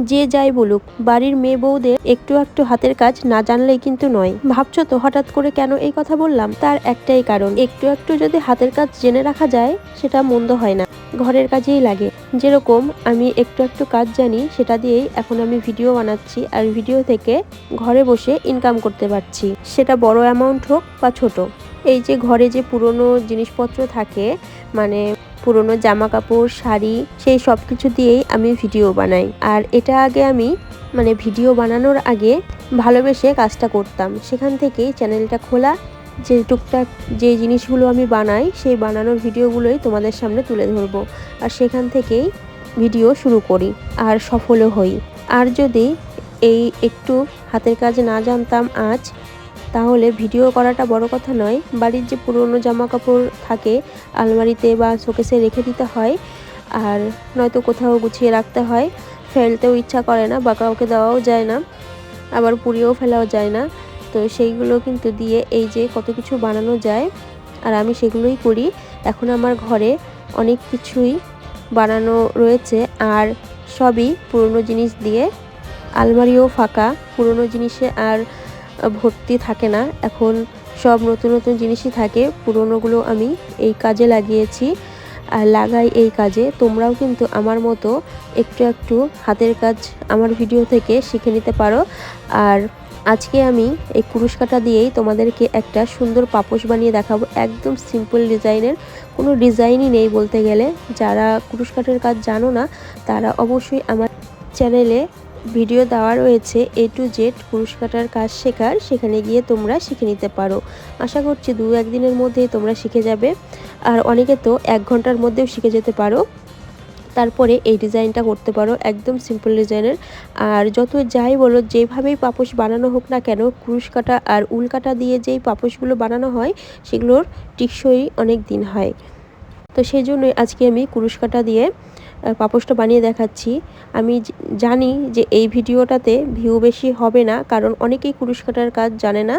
যে যাই বলুক, বাড়ির মেয়ে বউদের একটু একটু হাতের কাজ না জানলেই কিন্তু নয়। ভাবছ তো হঠাৎ করে কেন এই কথা বললাম? তার একটাই কারণ, একটু একটু যদি হাতের কাজ জেনে রাখা যায়, সেটা মন্দ হয় না। ঘরের কাজেই লাগে। যেরকম আমি একটু একটু কাজ জানি, সেটা দিয়েই এখন আমি ভিডিও বানাচ্ছি আর ভিডিও থেকে ঘরে বসে ইনকাম করতে পারছি। সেটা বড় অ্যামাউন্ট হোক বা ছোট। এই যে ঘরে যে পুরনো জিনিসপত্র থাকে মানে পুরনো জামা কাপড় শাড়ি, সেই সব কিছু দিয়েই আমি ভিডিও বানাই। আর এটা আগে আমি মানে ভিডিও বানানোর আগে ভালোবেসে কাজটা করতাম। সেখান থেকেই চ্যানেলটা খোলা, যে টুকটাক যে জিনিসগুলো আমি বানাই, সেই বানানোর ভিডিওগুলোই তোমাদের সামনে তুলে ধরবো। আর সেখান থেকেই ভিডিও শুরু করি আর সফলও হই। আর যদি এই একটু হাতের কাজ না জানতাম আজ তাহলে ভিডিও করাটা বড় কথা নয়। বাড়ির যে পুরনো জামা কাপড় থাকে, আলমারিতে বা শোকেসে রেখে দিতে হয়। আর নয়তো কোথাও গুছিয়ে রাখতে হয়। ফেলতেও ইচ্ছা করে না, বা কাউকে দেওয়াও যায় না। আবার পুড়িয়েও ফেলাও যায় না। তো সেইগুলো কিন্তু দিয়ে এই যে কত কিছু বানানো যায়, আর আমি সেগুলোই করি। এখন আমার ঘরে অনেক কিছুই বানানো রয়েছে, আর সবই পুরনো জিনিস দিয়ে। আলমারিও ফাঁকা, পুরনো জিনিসে আর ভর্তি থাকে না। এখন সব নতুন নতুন জিনিসই থাকে। পুরনোগুলো আমি এই কাজে লাগিয়েছি। আর লাগাই এই কাজে। তোমরাও কিন্তু আমার মতো একটু একটু হাতের কাজ আমার ভিডিও থেকে শিখে নিতে পারো। আর আজকে আমি এই কুরুশ কাটা দিয়েই তোমাদেরকে একটা সুন্দর পাপোশ বানিয়ে দেখাবো। একদম সিম্পল ডিজাইনের। কোনো ডিজাইনই নেই বলতে গেলে। যারা কুরুশ কাঠের কাজ জানো না, তারা অবশ্যই আমার চ্যানেলে ভিডিও দেওয়া রয়েছে এ টু জেড কুরুশ কাটার কাজ শেখার, সেখানে গিয়ে তোমরা শিখে নিতে পারো। আশা করছি দু, একদিনের মধ্যেই তোমরা শিখে যাবে। আর অনেকে তো এক ঘণ্টার মধ্যেও শিখে যেতে পারো। তারপরে এই ডিজাইনটা করতে পারো, একদম সিম্পল ডিজাইনের। আর যত যাই বলো, যেভাবেই পাপোশ বানানো হোক না কেন, কুরুশ কাটা আর উল কাটা দিয়ে যেই পাপোশগুলো বানানো হয়, সেগুলোর টিকসই অনেক দিন হয়। তো সেই জন্যই আজকে আমি কুরুশ কাটা দিয়ে পাপোশটা বানিয়ে দেখাচ্ছি। আমি জানি যে এই ভিডিওটাতে ভিউ বেশি হবে না, কারণ অনেকেই কুরুশ কাটার কাজ জানে না।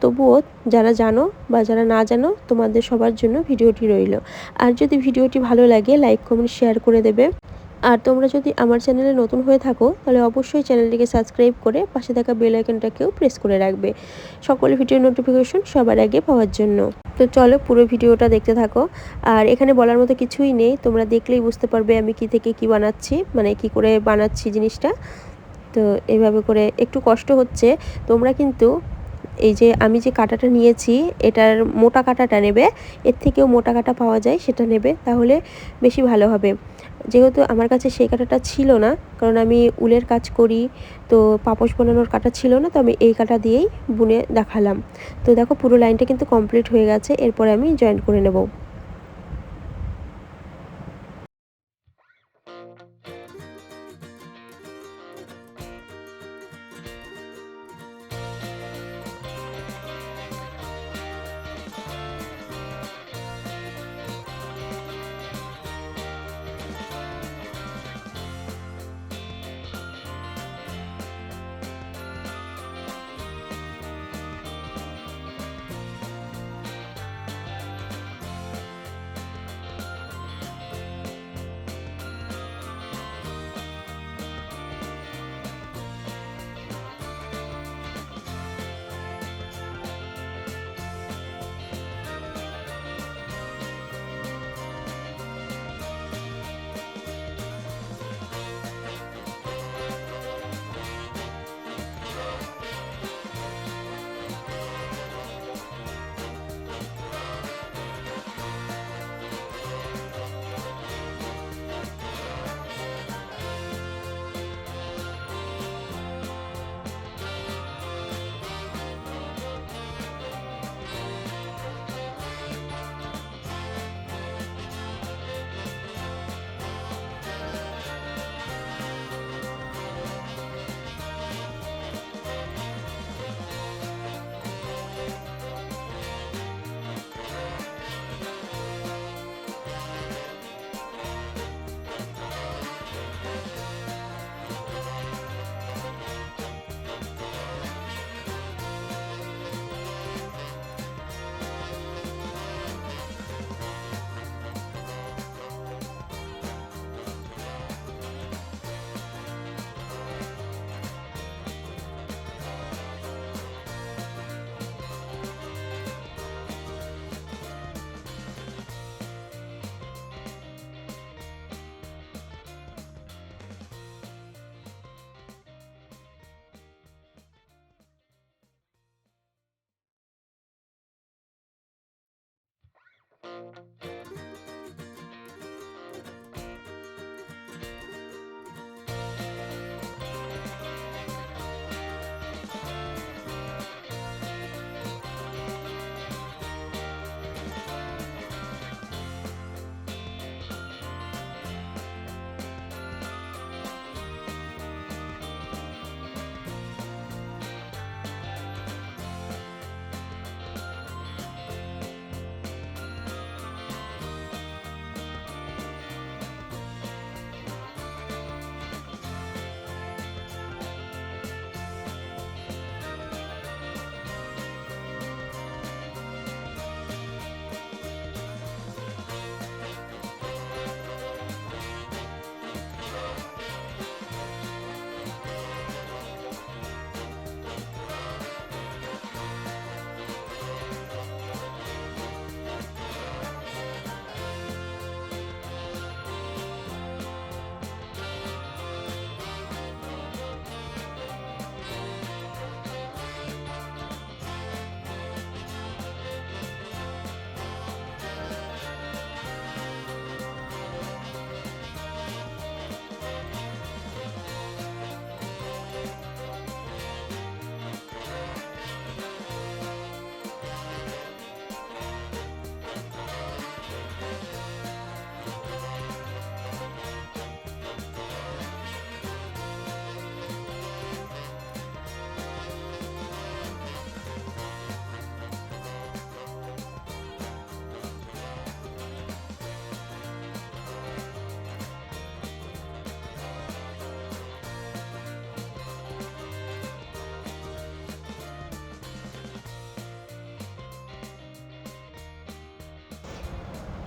তবুও যারা জানো বা যারা না জানো, তোমাদের সবার জন্য ভিডিওটি রইল। আর যদি ভিডিওটি ভালো লাগে, লাইক, কমেন্ট, শেয়ার করে দেবে। আর তোমরা যদি আমার চ্যানেলে নতুন হয়ে থাকো, তাহলে অবশ্যই চ্যানেলটিকে সাবস্ক্রাইব করে পাশে থাকা বেল আইকনটাকেও প্রেস করে রাখবে। সকল ভিডিও নোটিফিকেশন সবার আগে পাওয়ার জন্য। তো চলো পুরো ভিডিওটা দেখতে থাকো। আর এখানে বলার মতো কিছুই নেই। তোমরা দেখলেই বুঝতে পারবে আমি কি থেকে কি বানাচ্ছি মানে কি করে বানাচ্ছি জিনিসটা। তো এভাবে করে একটু কষ্ট হচ্ছে। তোমরা কিন্তু এই যে আমি যে কাটাটা নিয়েছি, এটার মোটা কাটাটা নেবে, এর থেকেও মোটা কাটা পাওয়া যায় সেটা নেবে, তাহলে বেশি ভালো হবে। যেহেতু আমার কাছে সেই কাটাটা ছিল না, কারণ আমি উলের কাজ করি, তো পাপোশ বানানোর কাটা ছিল না, তো আমি এই কাটা দিয়েই বুনে দেখালাম। তো দেখো পুরো লাইনটা কিন্তু কমপ্লিট হয়ে গেছে, এরপরে আমি জয়েন্ট করে নেব।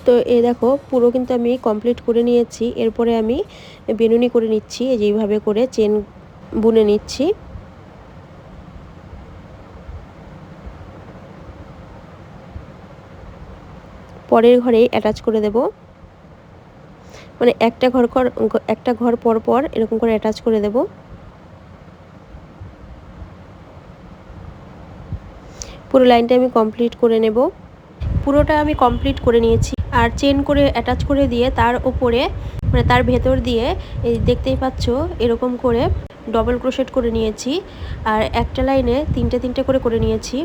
তো এ দেখো, পুরো কিন্তু আমি কমপ্লিট করে নিয়েছি। এরপরে আমি বেনুনি করে নিচ্ছি, এই যেইভাবে করে চেন বুনে নিচ্ছি। পরের ঘরে অ্যাটাচ করে দেব। মানে একটা ঘর ঘর একটা ঘর পর পর এরকম করে অ্যাটাচ করে দেব। পুরো লাইনটা আমি কমপ্লিট করে নেব। পুরোটা আমি কমপ্লিট করে নিয়েছি। আর চেন করে অ্যাটাচ করে দিয়ে তার ওপরে মানে তার ভেতর দিয়ে, এই দেখতেই পাচ্ছ, এরকম করে ডবল ক্রোশেট করে নিয়েছি। আর একটা লাইনে তিনটে তিনটে করে করে নিয়েছি।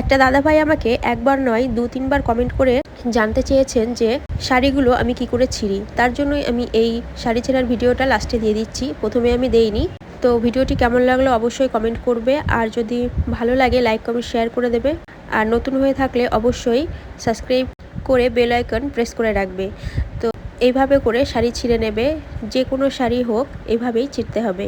একটা দাদা ভাই আমাকে একবার নয়, দু তিনবার কমেন্ট করে জানতে চেয়েছেন যে শাড়িগুলো আমি কি করে ছিঁড়ি। তার জন্যই আমি এই শাড়ি ছেঁড়ার ভিডিওটা লাস্টে দিয়ে দিচ্ছি। প্রথমে আমি দেইনি। তো ভিডিওটি কেমন লাগল অবশ্যই কমেন্ট করবে। আর যদি ভালো লাগে লাইক কমেন্ট শেয়ার করে দেবে। আর নতুন হয়ে থাকলে অবশ্যই সাবস্ক্রাইব করে বেল আইকন প্রেস করে রাখবে। তো এইভাবে করে শাড়ি ছিঁড়ে নেবে, যে কোনো শাড়ি হোক, এভাবেই ছিঁড়তে হবে।